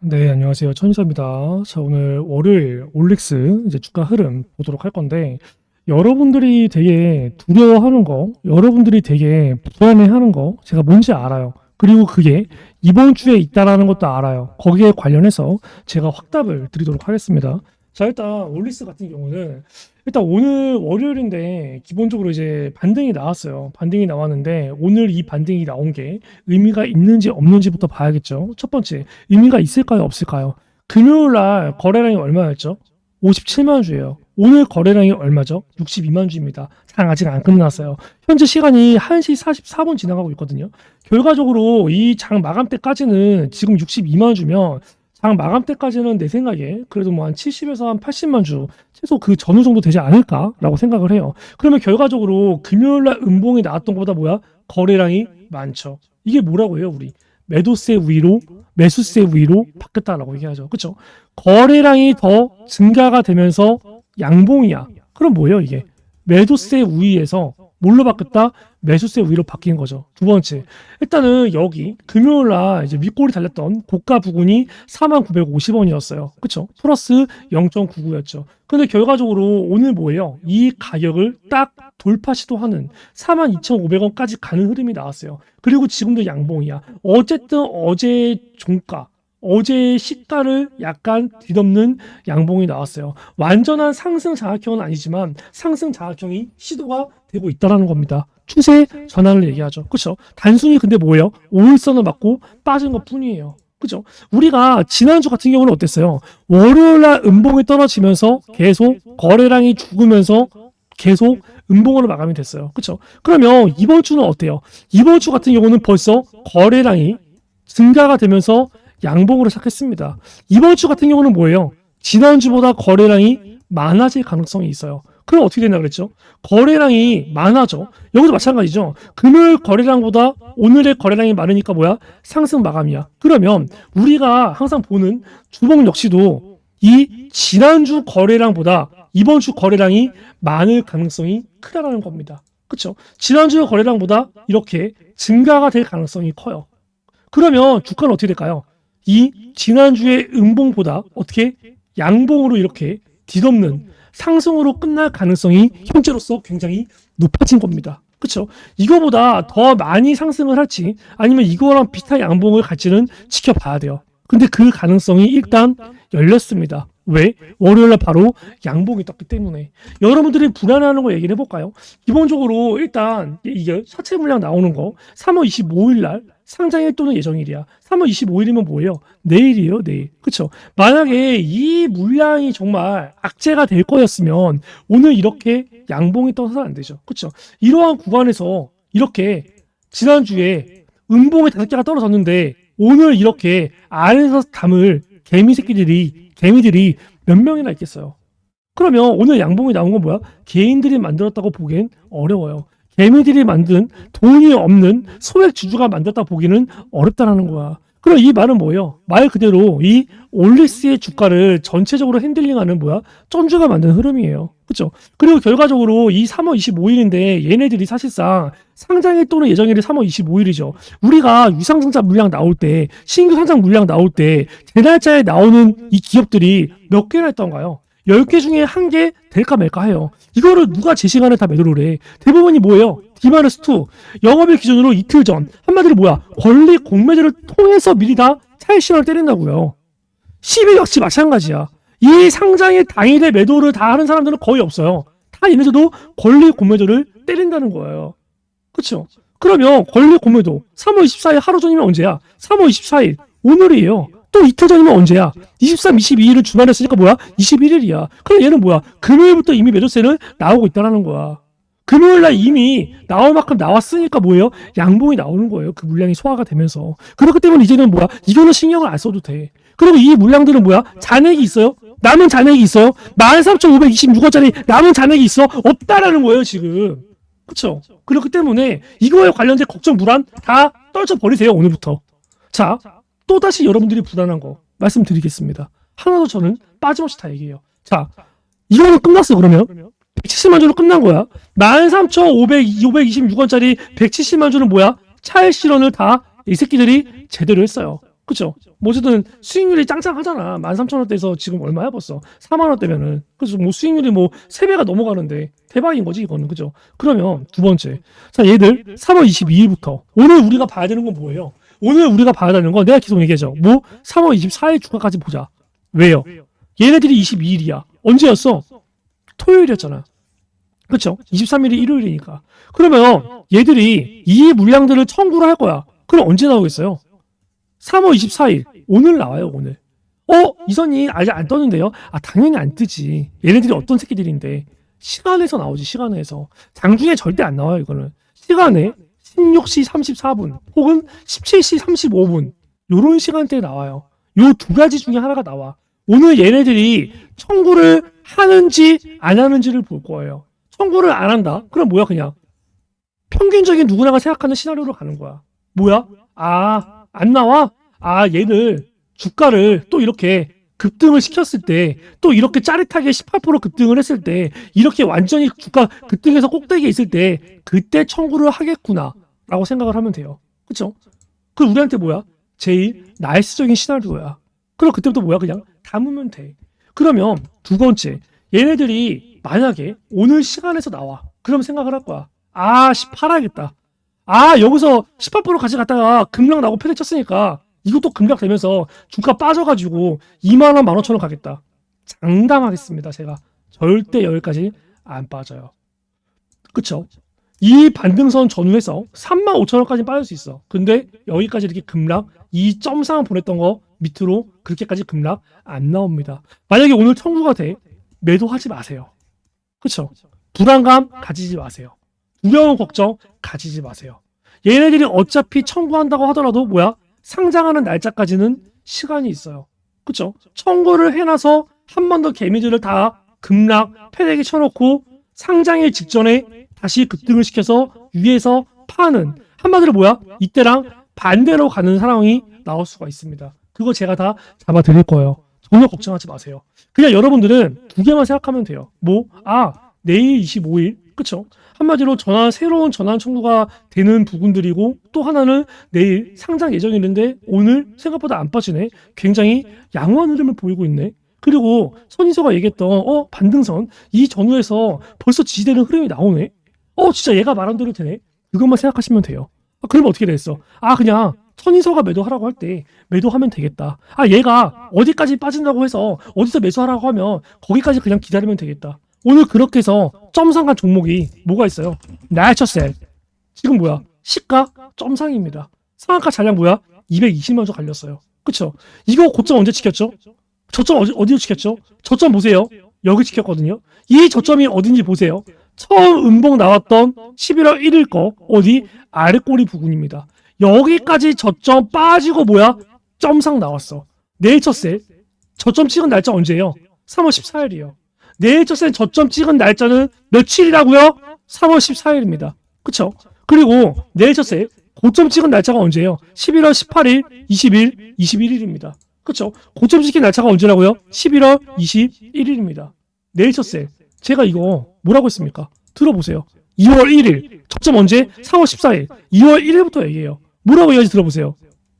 네, 안녕하세요. 천이사입니다. 자, 오늘 월요일 올릭스 이제 주가 흐름 보도록 할 건데, 여러분들이 되게 두려워하는 거, 여러분들이 되게 불안해하는 거, 제가 뭔지 알아요. 그리고 그게 이번 주에 있다라는 것도 알아요. 거기에 관련해서 제가 확답을 드리도록 하겠습니다. 자, 일단 올릭스 같은 경우는 일단 오늘 월요일인데 기본적으로 이제 반등이 나왔어요. 반등이 나왔는데 오늘 이 반등이 나온 게 의미가 있는지 없는지부터 봐야겠죠. 첫 번째, 의미가 있을까요, 없을까요? 금요일 날 거래량이 얼마였죠? 57만 주예요. 오늘 거래량이 얼마죠? 62만 주입니다. 장 아직 안 끝났어요. 현재 시간이 1시 44분 지나가고 있거든요. 결과적으로 이 장 마감 때까지는 지금 62만 주면 장 마감 때까지는 내 생각에 그래도 뭐 한 70에서 한 80만 주 최소 그 전후 정도 되지 않을까라고 생각을 해요. 그러면 결과적으로 금요일 날 음봉이 나왔던 것보다 뭐야? 거래량이 많죠. 이게 뭐라고 해요, 우리? 매도세 위로 매수세 위로 바뀌었다라고 얘기하죠. 그렇죠? 거래량이 더 증가가 되면서 양봉이야. 그럼 뭐예요, 이게? 매도세 우위에서 뭘로 바뀌었다? 매수세 위로 바뀐 거죠. 두 번째. 일단은 여기 금요일 날 이제 윗골이 달렸던 고가 부근이 4950원이었어요. 그쵸? 플러스 0.99였죠. 근데 결과적으로 오늘 뭐예요? 이 가격을 딱 돌파 시도하는 42,500원까지 가는 흐름이 나왔어요. 그리고 지금도 양봉이야. 어쨌든 어제 종가 어제 시가를 약간 뒤덮는 양봉이 나왔어요. 완전한 상승 장악형은 아니지만 상승 장악형이 시도가 되고 있다라는 겁니다. 추세 전환을 얘기하죠. 그렇죠? 단순히 근데 뭐예요? 오일선을 맞고 빠진 것 뿐이에요. 그죠? 우리가 지난주 같은 경우는 어땠어요? 월요일 날 음봉이 떨어지면서 계속 거래량이 죽으면서 계속 음봉으로 마감이 됐어요. 그렇죠? 그러면 이번 주는 어때요? 이번 주 같은 경우는 벌써 거래량이 증가가 되면서 양봉으로 시작했습니다. 이번 주 같은 경우는 뭐예요? 지난주보다 거래량이 많아질 가능성이 있어요. 그럼 어떻게 되나 그랬죠? 거래량이 많아져. 여기도 마찬가지죠. 금요일 거래량보다 오늘의 거래량이 많으니까 뭐야? 상승 마감이야. 그러면 우리가 항상 보는 주봉 역시도 이 지난주 거래량보다 이번 주 거래량이 많을 가능성이 크다라는 겁니다. 그렇죠? 지난주 거래량보다 이렇게 증가가 될 가능성이 커요. 그러면 주가는 어떻게 될까요? 이 지난주의 음봉보다 어떻게 양봉으로 이렇게 뒤덮는 상승으로 끝날 가능성이 현재로서 굉장히 높아진 겁니다. 그렇죠? 이거보다 더 많이 상승을 할지 아니면 이거랑 비슷한 양봉을 갈지는 지켜봐야 돼요. 근데 그 가능성이 일단 열렸습니다. 왜? 월요일날 바로 양봉이 떴기 때문에 여러분들이 불안해하는 거 얘기를 해볼까요? 기본적으로 일단 이게 사채 물량 나오는 거 3월 25일 날 상장일 또는 예정일이야. 3월 25일이면 뭐예요? 내일이에요, 내일. 그쵸? 만약에 이 물량이 정말 악재가 될 거였으면 오늘 이렇게 양봉이 떠서는 안 되죠. 그쵸? 이러한 구간에서 이렇게 지난주에 음봉이 다섯 개가 떨어졌는데 오늘 이렇게 아래에서 담을 개미 새끼들이, 개미들이 몇 명이나 있겠어요? 그러면 오늘 양봉이 나온 건 뭐야? 개인들이 만들었다고 보기엔 어려워요. 개미들이 만든 돈이 없는 소액 주주가 만들었다 보기는 어렵다라는 거야. 그럼 이 말은 뭐예요? 말 그대로 이 올릭스의 주가를 전체적으로 핸들링하는 뭐야? 쩐주가 만든 흐름이에요. 그렇죠? 그리고 결과적으로 이 3월 25일인데 얘네들이 사실상 상장일 또는 예정일이 3월 25일이죠. 우리가 유상증자 물량 나올 때 신규 상장 물량 나올 때 대날짜에 나오는 이 기업들이 몇 개나 있던가요? 10개 중에 한 개 될까 말까 해요. 이거를 누가 제 시간에 다 매도를 해. 대부분이 뭐예요? 디마르스2. 영업일 기준으로 이틀 전. 한마디로 뭐야? 권리 공매도를 통해서 미리 다 차익 실현을 때린다고요. 12 역시 마찬가지야. 이 상장의 당일에 매도를 다 하는 사람들은 거의 없어요. 다 얘네들도 권리 공매도를 때린다는 거예요. 그렇죠? 그러면 권리 공매도 3월 24일 하루 전이면 언제야? 3월 24일 오늘이에요. 또 이틀 전이면 언제야? 23, 22일을 주말에 쓰니까 뭐야? 21일이야. 그럼 얘는 뭐야? 금요일부터 이미 매도세는 나오고 있다는 거야. 금요일 날 이미 나올 만큼 나왔으니까 뭐예요? 양봉이 나오는 거예요. 그 물량이 소화가 되면서. 그렇기 때문에 이제는 뭐야? 이거는 신경을 안 써도 돼. 그리고 이 물량들은 뭐야? 잔액이 있어요? 남은 잔액이 있어요? 13,526원짜리 남은 잔액이 있어? 없다라는 거예요, 지금. 그쵸? 그렇기 때문에 이거에 관련된 걱정, 불안 다 떨쳐버리세요, 오늘부터. 자, 또다시 여러분들이 불안한 거 말씀드리겠습니다. 하나도 저는 빠짐없이 다 얘기해요. 자, 이거는 끝났어, 그러면. 170만 주로 끝난 거야. 13,526원짜리 170만 주는 뭐야? 차액 실현을 다 이 새끼들이 제대로 했어요. 그쵸? 뭐 어쨌든 수익률이 짱짱하잖아. 13,000원대에서 지금 얼마야 벌써? 4만원대면은. 그래서 뭐 수익률이 뭐 3배가 넘어가는데 대박인 거지 이거는. 그죠? 그러면 두 번째. 자 얘들 3월 22일부터 오늘 우리가 봐야 되는 건 뭐예요? 오늘 우리가 봐야 되는 건 내가 계속 얘기하죠. 뭐 3월 24일 주가까지 보자. 왜요? 얘네들이 22일이야. 언제였어? 토요일이었잖아. 그쵸? 23일이 일요일이니까. 그러면 얘들이 이 물량들을 청구를 할 거야. 그럼 언제 나오겠어요? 3월 24일. 오늘 나와요, 오늘. 어? 이선이 아직 안 떴는데요? 아, 당연히 안 뜨지. 얘네들이 어떤 새끼들인데. 시간에서 나오지, 시간에서. 장중에 절대 안 나와요, 이거는. 시간에 16시 34분 혹은 17시 35분. 요런 시간대에 나와요. 요 두 가지 중에 하나가 나와. 오늘 얘네들이 청구를 하는지 안 하는지를 볼 거예요. 청구를 안 한다? 그럼 뭐야, 그냥? 평균적인 누구나가 생각하는 시나리오로 가는 거야. 뭐야? 아, 안 나와? 아, 얘들 주가를 또 이렇게 급등을 시켰을 때, 또 이렇게 짜릿하게 18% 급등을 했을 때, 이렇게 완전히 주가 급등해서 꼭대기에 있을 때, 그때 청구를 하겠구나. 라고 생각을 하면 돼요. 그쵸? 그 우리한테 뭐야? 제일 나이스적인 시나리오야. 그럼 그때부터 뭐야? 그냥 담으면 돼. 그러면 두 번째, 얘네들이 만약에 오늘 시간에서 나와. 그럼 생각을 할 거야. 아, 씨, 팔아야겠다. 아, 여기서 18% 가져갔다가 급락 나고 패대 쳤으니까 이것도 급락 되면서 주가 빠져가지고 2만원, 15,000원 가겠다. 장담하겠습니다, 제가. 절대 여기까지 안 빠져요. 그쵸? 이 반등선 전후에서 3만 5천 원까지 빠질 수 있어. 근데 여기까지 이렇게 급락, 이 점상 보냈던 거 밑으로 그렇게까지 급락 안 나옵니다. 만약에 오늘 청구가 돼, 매도하지 마세요. 그쵸? 불안감 가지지 마세요. 두려움 걱정 가지지 마세요. 얘네들이 어차피 청구한다고 하더라도 뭐야? 상장하는 날짜까지는 시간이 있어요. 그쵸? 청구를 해놔서 한 번 더 개미들을 다 급락, 패대기 쳐놓고 상장일 직전에 다시 급등을 시켜서 위에서 파는 한마디로 뭐야? 이때랑 반대로 가는 상황이 나올 수가 있습니다. 그거 제가 다 잡아 드릴 거예요. 전혀 걱정하지 마세요. 그냥 여러분들은 두 개만 생각하면 돼요. 뭐, 아, 내일 25일, 그쵸? 한마디로 전환, 새로운 전환 청구가 되는 부분들이고, 또 하나는 내일 상장 예정이는데, 오늘 생각보다 안 빠지네? 굉장히 양호한 흐름을 보이고 있네? 그리고 선인서가 얘기했던, 어, 반등선, 이 전후에서 벌써 지지되는 흐름이 나오네? 어, 진짜 얘가 말한 대로 되네? 그것만 생각하시면 돼요. 아, 그러면 어떻게 되겠어? 아, 그냥 선인서가 매도하라고 할 때 매도하면 되겠다. 아, 얘가 어디까지 빠진다고 해서 어디서 매수하라고 하면 거기까지 그냥 기다리면 되겠다. 오늘 그렇게 해서 점상한 종목이 뭐가 있어요? 나이처셀. 지금 뭐야? 시가 점상입니다. 상한가 잔량 뭐야? 220만 원 갈렸어요. 그쵸? 이거 고점 언제 지켰죠? 저점 어디, 어디로 지켰죠? 저점 보세요. 여기 지켰거든요. 이 저점이 어딘지 보세요. 처음 음봉 나왔던 11월 1일 거 어디 아래꼬리 부근입니다. 여기까지 저점 빠지고 뭐야? 점상 나왔어. 네이처셀 저점 찍은 날짜 언제예요? 3월 14일이에요. 네이처셀 저점 찍은 날짜는 며칠이라고요? 3월 14일입니다. 그쵸? 그리고 네이처셀 고점 찍은 날짜가 언제예요? 11월 18일, 20일, 21일입니다. 그쵸? 고점 찍힌 날짜가 언제라고요? 11월 21일입니다. 네이처셀 제가 이거 뭐라고 했습니까? 들어보세요. 2월 1일 저점 언제? 4월 14일 2월 1일부터 얘기해요. 뭐라고 얘기하지 들어보세요.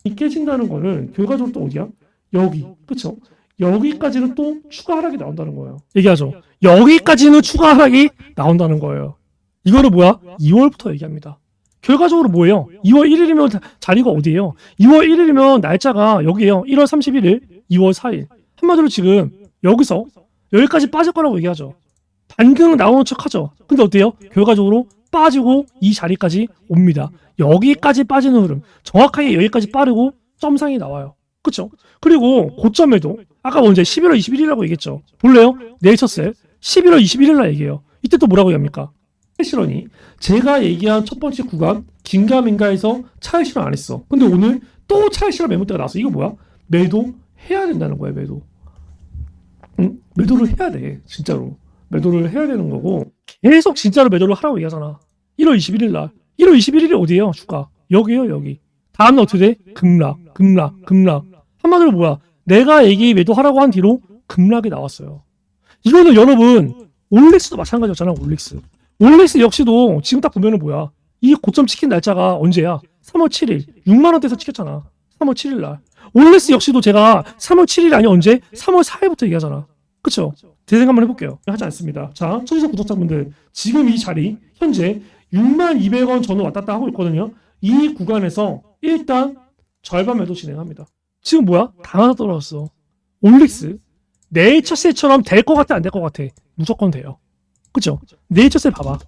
이 깨진다는 거는 결과적으로 또 어디야? 여기 그쵸? 여기까지는 또 추가 하락이 나온다는 거예요. 얘기하죠. 여기까지는 추가 하락이 나온다는 거예요. 이거를 뭐야? 2월부터 얘기합니다. 결과적으로 뭐예요? 2월 1일이면 자- 자리가 어디예요? 2월 1일이면 날짜가 여기에요. 1월 31일, 2월 4일. 한마디로 지금 여기서 여기까지 빠질 거라고 얘기하죠. 반등 나오는 척 하죠. 근데 어때요? 결과적으로 빠지고 이 자리까지 옵니다. 여기까지 빠지는 흐름. 정확하게 여기까지 빠르고 점상이 나와요. 그쵸? 그리고 고점에도 아까 먼저 11월 21일이라고 얘기했죠. 볼래요? 네이처셀 11월 21일 날 얘기해요. 이때 또 뭐라고 합니까? 차익실현이 제가 얘기한 첫 번째 구간 긴가민가에서 차익실현 안 했어. 근데 오늘 또 차익실현 매물대가 나왔어. 이거 뭐야? 매도 해야 된다는 거야, 매도. 응? 매도를 해야 돼, 진짜로. 매도를 해야 되는 거고 계속 진짜로 매도를 하라고 얘기하잖아. 1월 21일 날. 1월 21일이 어디예요? 주가. 여기요, 여기. 다음날 어떻게 돼? 급락, 급락, 급락. 한마디로 뭐야? 내가 얘기 매도하라고 한 뒤로 급락이 나왔어요. 이거는 여러분 올릭스도 마찬가지였잖아, 올릭스. 올릭스 역시도 지금 딱 보면은 뭐야? 이 고점 찍힌 날짜가 언제야? 3월 7일. 6만 원대에서 찍혔잖아. 3월 7일 날. 올렉스 역시도 제가 3월 7일 아니 언제? 3월 4일부터 얘기하잖아. 그쵸? 대생 한번 해볼게요. 하지 않습니다. 자, 천지석 구독자분들 지금 이 자리 현재 6만 200원 전후 왔다 갔다 하고 있거든요. 이 구간에서 일단 절반 매도 진행합니다. 지금 뭐야? 다 하나 떨어졌어. 올릭스 네이처셀처럼 될 것 같아 안 될 것 같아? 무조건 돼요. 그죠? 네이처셀 봐봐.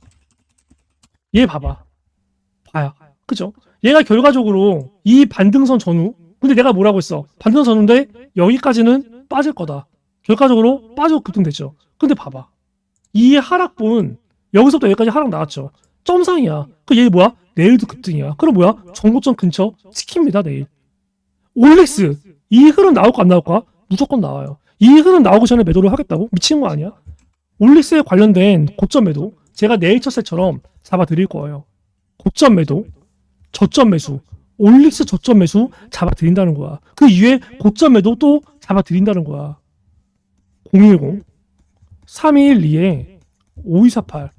얘 봐봐. 봐요. 그죠? 얘가 결과적으로 이 반등선 전후 근데 내가 뭐라고 했어? 반등선 전후인데 여기까지는 빠질 거다. 결과적으로 빠지고 급등됐죠. 근데 봐봐. 이 하락분 여기서부터 여기까지 하락 나왔죠. 점상이야. 그 얘 뭐야? 내일도 급등이야. 그럼 뭐야? 정고점 근처 지킵니다 내일. 올렉스 이 흐름 나올까 안 나올까? 무조건 나와요. 이 흐름 나오기 전에 매도를 하겠다고? 미친 거 아니야? 올릭스에 관련된 고점 매도 제가 네이처셀처럼 잡아 드릴 거예요. 고점 매도, 저점 매수, 올릭스 저점 매수 잡아 드린다는 거야. 그 이후에 고점 매도 또 잡아 드린다는 거야. 010 3212에 5248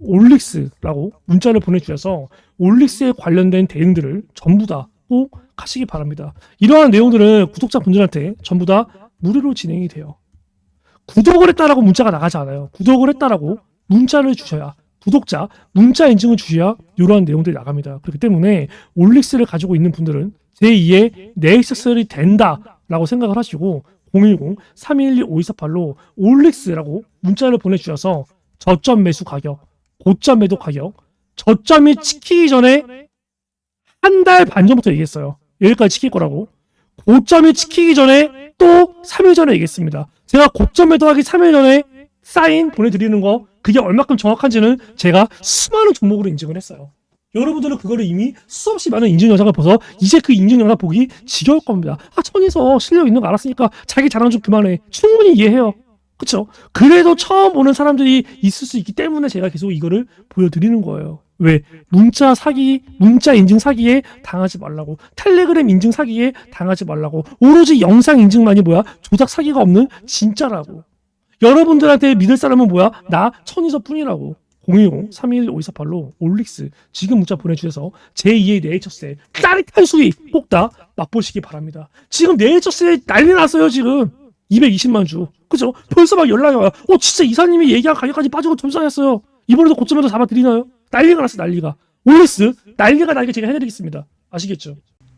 올릭스라고 문자를 보내주셔서 올릭스에 관련된 대응들을 전부 다 꼭 하시기 바랍니다. 이러한 내용들은 구독자 분들한테 전부 다 무료로 진행이 돼요. 구독을 했다라고 문자가 나가지 않아요. 구독을 했다라고 문자를 주셔야 구독자 문자 인증을 주셔야 이러한 내용들이 나갑니다. 그렇기 때문에 올릭스를 가지고 있는 분들은 제2의 넥서스를 된다라고 생각을 하시고 010-312-5248로 올릭스라고 문자를 보내주셔서 저점 매수 가격, 고점 매도 가격, 저점이 찍히기 전에 한 달 반 전부터 얘기했어요. 여기까지 찍힐 거라고. 고점이 찍히기 전에 또 3일 전에 얘기했습니다. 제가 고점 매도하기 3일 전에 사인 보내드리는 거 그게 얼마큼 정확한지는 제가 수많은 종목으로 인증을 했어요. 여러분들은 그거를 이미 수없이 많은 인증 영상을 봐서 이제 그 인증 영상 보기 지겨울 겁니다. 아 천에서 실력 있는 거 알았으니까 자기 자랑 좀 그만해. 충분히 이해해요. 그쵸? 그래도 처음 보는 사람들이 있을 수 있기 때문에 제가 계속 이거를 보여드리는 거예요. 왜? 문자 사기, 문자 인증 사기에 당하지 말라고. 텔레그램 인증 사기에 당하지 말라고. 오로지 영상 인증만이 뭐야? 조작 사기가 없는 진짜라고. 여러분들한테 믿을 사람은 뭐야? 나 천이서 뿐이라고. 010-321-5248로 올릭스 지금 문자 보내주셔서 제2의 네이처스의 짜릿한 수익 꼭 다 맛보시기 바랍니다. 지금 네이처스에 난리 났어요 지금 220만 주 그죠? 벌써 막 연락이 와요. 어 진짜 이사님이 얘기한 가격까지 빠지고 점상했어요. 이번에도 고점에도 잡아드리나요? 난리가 났어 난리가. 올릭스 난리가 나게 제가 해드리겠습니다. 아시겠죠?